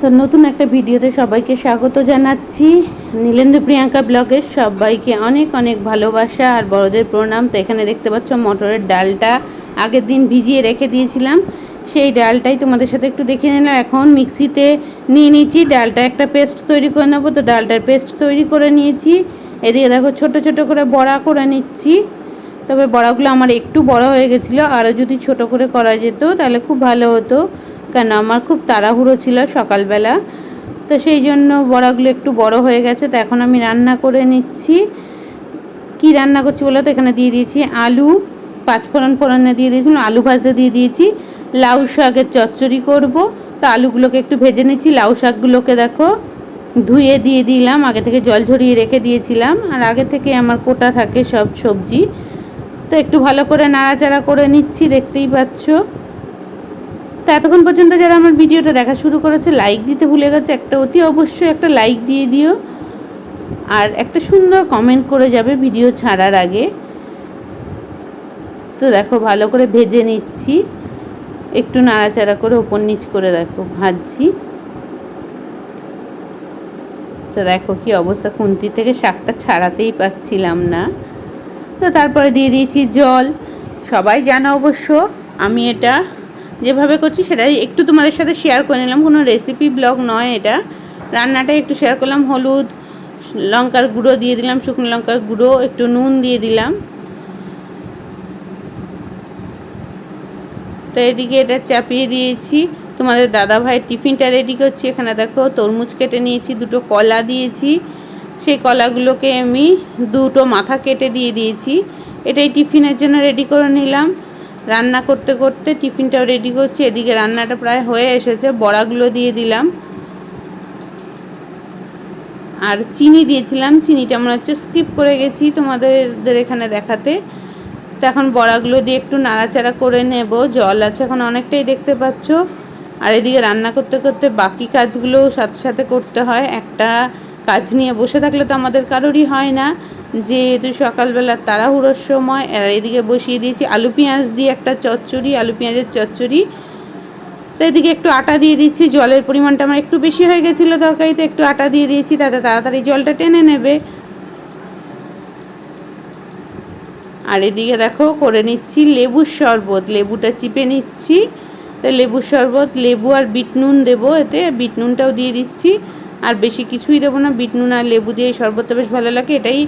তো নতুন একটা ভিডিওতে সবাইকে স্বাগত জানাচ্ছি। নীলেন্দ্র প্রিয়াঙ্কা ব্লগের সবাইকে অনেক অনেক ভালোবাসা আর বড়দের প্রণাম। তো এখানে দেখতে পাচ্ছ মটরের ডালটা আগের দিন ভিজিয়ে রেখে দিয়েছিলাম। সেই ডালটাই তোমাদের সাথে একটু দেখে নিলাম। এখন মিক্সিতে নিয়ে নিয়েছি। ডালটা একটা পেস্ট তৈরি করে নেব। তো ডালটার পেস্ট তৈরি করে নিয়েছি। এদিকে দেখো ছোট ছোট করে বড়া করে নিচ্ছি। তবে বড়াগুলো আমার একটু বড় হয়ে গেছিল। আরও যদি ছোট করে করা যেত তাহলে খুব ভালো হতো। কেন আমার খুব তাড়াহুড়ো ছিল সকালবেলা। তো সেই জন্য বড়াগুলো একটু বড় হয়ে গেছে, তো এখন আমি রান্না করে নিচ্ছি। কি রান্না করছি বলো তো? এখানে দিয়ে দিয়েছি আলু পাঁচফোড়ন ফোড়নে দিয়ে দিয়েছিলাম আলু ভাজতে দিয়ে দিয়েছি। লাউ শাকের চচ্চড়ি করব, তো আলুগুলোকে একটু ভেজে নিচ্ছি। লাউ শাকগুলোকে দেখো, ধুয়ে দিয়ে দিলাম, আগে থেকে জল ঝরিয়ে রেখে দিয়েছিলাম। আর আগে থেকে আমার কোটা থাকে সব সবজি। তো একটু ভালো করে নাড়াচাড়া করে নিচ্ছি, দেখতেই পাচ্ছ। তো এতক্ষণ পর্যন্ত যারা আমার ভিডিওটা দেখা শুরু করেছে লাইক দিতে ভুলে গেছে, একটা অতি অবশ্যই একটা লাইক দিয়ে দিও। আর একটা সুন্দর কমেন্ট করে যাবে ভিডিও ছাড়ার আগে। তো দেখো, ভালো করে ভেজে নিচ্ছি। একটু নাড়াচাড়া করে ওপর নিচ করে দেখো, ভাজছি। তো দেখো কি অবস্থা, খুন্তি থেকে শাকটা ছাড়াতেই পাচ্ছিলাম না। তো তারপরে দিয়ে দিয়েছি জল। সবাই জানা অবশ্য, আমি এটা যেভাবে করছি সেটাই। একটু তোমাদের সাথে শেয়ার করে নিলাম, কোনো রেসিপি ব্লগ নয় এটা। রান্নাটা একটু শেয়ার করলাম, হলুদ, লঙ্কার গুঁড়ো দিয়ে দিলাম, শুকনো লঙ্কার গুঁড়ো, একটু নুন দিয়ে দিলাম। তো এদিকে এটা চাপিয়ে দিয়েছি। তোমাদের দাদা ভাইয়ের টিফিনটা রেডি করছি। এখানে দেখো তরমুজ কেটে নিয়েছি, দুটো কলা দিয়েছি। সেই কলাগুলোকে আমি দুটো মাথা কেটে দিয়ে দিয়েছি। এটাই টিফিনের জন্য রেডি করে নিলাম। রান্না করতে করতে টিফিনটাও রেডি করছি। এদিকে রান্নাটা প্রায় হয়ে এসেছে। বড়াগুলো দিয়ে দিলাম। আর চিনি দিয়েছিলাম। চিনিটা মনে হচ্ছে স্কিপ করে গেছি তোমাদের এখানে দেখাতে। তো এখন বড়াগুলো দিয়ে একটু নাড়াচাড়া করে নেব। জল আছে এখন অনেকটাই দেখতে পাচ্ছ। আর এদিকে রান্না করতে করতে বাকি কাজগুলো সাথে সাথে করতে হয়। একটা কাজ নিয়ে বসে থাকলে তো আমাদের কারোরই হয় না। যেহেতু সকালবেলা তাড়াহুড়োর সময়, আর এদিকে বসিয়ে দিয়েছি আলু পেঁয়াজ দিয়ে একটা চচ্চড়ি, আলু পেঁয়াজের চচ্চড়ি। তো এদিকে একটু আটা দিয়ে দিচ্ছি, জলের পরিমাণটা আমার একটু বেশি হয়ে গেছিল তরকারিতে, একটু আটা দিয়ে দিয়েছি, তাতে তাড়াতাড়ি জলটা টেনে নেবে। আর এদিকে দেখো, করে নিচ্ছি লেবুর শরবত, লেবুটা চিপে নিচ্ছি। তো লেবুর শরবত, লেবু আর বিট নুন দেবো এতে, বিট নুনটাও দিয়ে দিচ্ছি। আর বেশি কিছুই দেবো না, বিট নুন আর লেবু দিয়ে শরবতটা বেশ ভালো লাগে, এটাই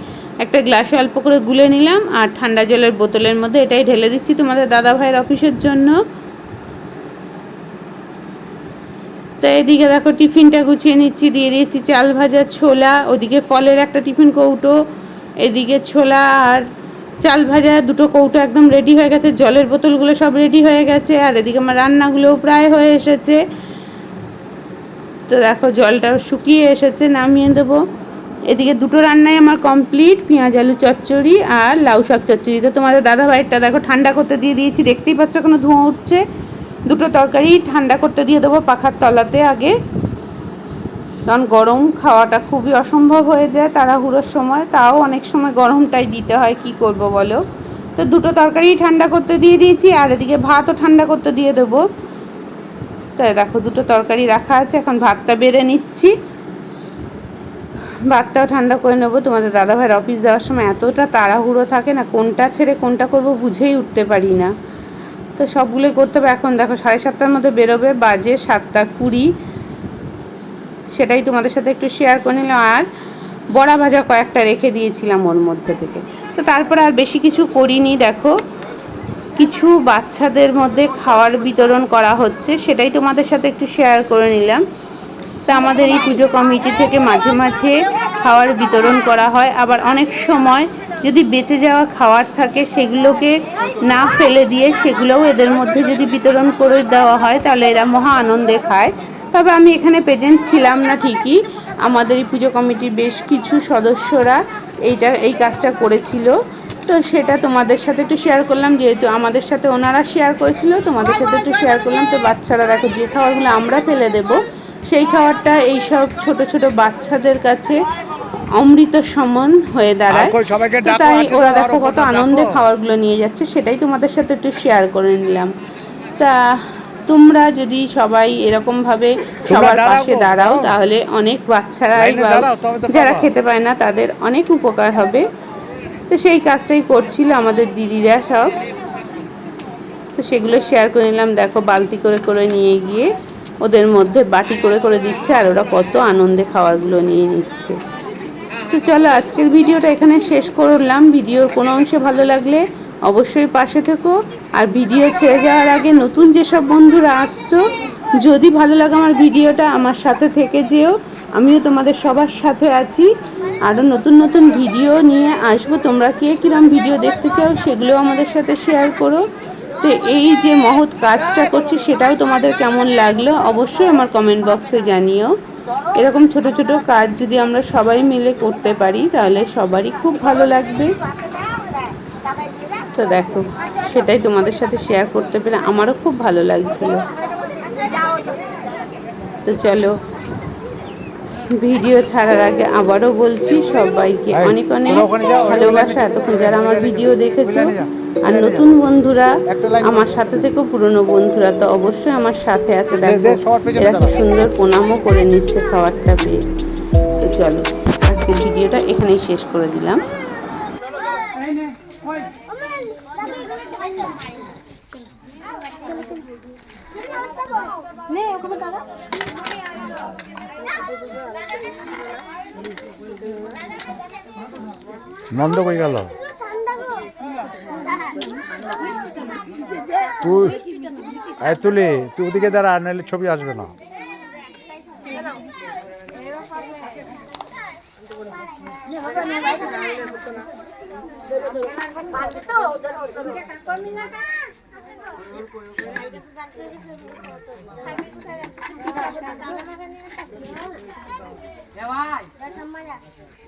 একটা গ্লাসে অল্প করে গুলে নিলাম আর ঠান্ডা জলের বোতলের মধ্যে এটাই ঢেলে দিচ্ছি তোমাদের দাদা ভাইয়ের অফিসের জন্য। তো এদিকে দেখো টিফিনটা গুছিয়ে নিচ্ছি, দিয়ে দিয়েছি চাল ভাজা, ছোলা, ওদিকে ফলের একটা টিফিন কৌটো, এদিকে ছোলা আর চাল ভাজা, দুটো কৌটো একদম রেডি হয়ে গেছে, জলের বোতলগুলো সব রেডি হয়ে গেছে, আর এদিকে আমার রান্নাগুলোও প্রায় হয়ে এসেছে। তো দেখো জলটা শুকিয়ে এসেছে, নামিয়ে দেবো। এদিকে দুটো রান্নাই আমার কমপ্লিট পেঁয়াজ, আলু, চচ্চড়ি আর লাউ শাক চচ্চড়ি। তো তোমাদের দাদা ভাইয়েরটা দেখো ঠান্ডা করতে দিয়ে দিয়েছি, দেখতেই পাচ্ছ কোনো ধোঁয়া উঠছে। দুটো তরকারি ঠান্ডা করতে দিয়ে দেবো পাখার তলাতে আগে। কারণ গরম খাওয়াটা খুবই অসম্ভব হয়ে যায় তাড়াহুড়োর সময়, তাও অনেক সময় গরমটাই দিতে হয়, কি করব বলো? তো দুটো তরকারি ঠান্ডা করতে দিয়ে দিয়েছি আর এদিকে ভাতও ঠান্ডা করতে দিয়ে দেবো। তো দেখো দুটো তরকারি রাখা আছে, এখন ভাতটা বেড়ে নিচ্ছি। ভাতটাও ঠান্ডা করে নেব। তোমাদের দাদাভাইয়ের অফিস যাওয়ার সময় এতটা তাড়াহুড়ো থাকে না, কোনটা ছেড়ে কোনটা করব বুঝেই উঠতে পারি না। তো সবগুলোই করতে হবে। এখন দেখো সাড়ে সাতটার মধ্যে বেরোবে, বাজে সাতটা কুড়ি। সেটাই তোমাদের সাথে একটু শেয়ার করে নিলাম। আর বড়া ভাজা কয়েকটা রেখে দিয়েছিলাম ওর মধ্যে থেকে। তো তারপরে আর বেশি কিছু করিনি, দেখো। কিছু বাচ্চাদের মধ্যে খাওয়ার বিতরণ করা হচ্ছে, সেটাই তোমাদের সাথে একটু শেয়ার করে নিলাম। তা আমাদের এই পুজো কমিটি থেকে মাঝে মাঝে খাওয়ার বিতরণ করা হয়। আবার অনেক সময় যদি বেঁচে যাওয়া খাওয়ার থাকে, সেগুলোকে না ফেলে দিয়ে সেগুলোও এদের মধ্যে যদি বিতরণ করে দেওয়া হয়, তাহলে এরা মহা আনন্দে খায়। তবে আমি এখানে প্রেজেন্ট ছিলাম না ঠিকই। আমাদের এই পুজো কমিটির বেশ কিছু সদস্যরা এইটা, এই কাজটা করেছিল। তো সেটা তোমাদের সাথে একটু শেয়ার করলাম, যেহেতু আমাদের সাথে ওনারা শেয়ার করেছিল, তোমাদের সাথে একটু শেয়ার করলাম। তো বাচ্চারা দেখো, যে খাবারগুলো আমরা ফেলে দেব সেই খাবারটা এইসব ছোট ছোট বাচ্চাদের কাছে অমৃত সমান হয়ে দাঁড়ায়। তাই ওরা দেখো কত আনন্দে খাবারগুলো নিয়ে যাচ্ছে সেটাই তোমাদের সাথে একটু শেয়ার করে নিলাম। তা তোমরা যদি সবাই এরকমভাবে সবার পাশে দাঁড়াও। তাহলে অনেক বাচ্চারাই যারা খেতে পায় না তাদের অনেক উপকার হবে। তো সেই কাজটাই করছিল আমাদের দিদিরা সব। তো সেগুলো শেয়ার করে নিলাম দেখো বালতি করে করে নিয়ে গিয়ে। ওদের মধ্যে বাটি করে করে দিচ্ছে আর ওরা কত আনন্দে খাবারগুলো নিয়ে নিচ্ছে। তো চলো আজকের ভিডিওটা এখানে শেষ করলাম। ভিডিওর কোনো অংশে ভালো লাগলে অবশ্যই পাশে থেকো। আর ভিডিও ছেড়ে যাওয়ার আগে নতুন যেসব বন্ধুরা আসছো, যদি ভালো লাগে আমার ভিডিওটা আমার সাথে থেকে যেও। আমিও তোমাদের সবার সাথে আছি। আরও নতুন নতুন ভিডিও নিয়ে আসব। তোমরা কে কিরম ভিডিও দেখতে চাও সেগুলো আমাদের সাথে শেয়ার করো। তো এই যে মহৎ কাজটা করছি সেটাও তোমাদের কেমন লাগল? অবশ্যই আমার কমেন্ট বক্সে জানিও। এরকম ছোট ছোট কাজ যদি আমরা সবাই মিলে করতে পারি তাহলে সবারই খুব ভালো লাগবে। তো দেখো সেটাই তোমাদের সাথে শেয়ার করতে পেরে আমারও খুব ভালো লাগছিল। তো চলো ভিডিও ছাড়ার আগে আবারও বলছি সবাইকে অনেক অনেক ভালোবাসা। এতক্ষণ যারা আমার ভিডিও দেখেছ। আর নতুন বন্ধুরা আমার সাথে থেকে পুরনো বন্ধুরা তো অবশ্যই আমার সাথে আছে। দেখো এরা কি সুন্দর প্রণামও করে নিচ্ছে খাবারটা পেয়ে। তো চলো আজকের ভিডিওটা এখানেই শেষ করে দিলাম। নে ওখানে দাঁড়া নন্দ কই গেল? তুই এ তুলি তুই ওদিকে দাঁড়া নাহলে ছবি আসবে না। ভাই।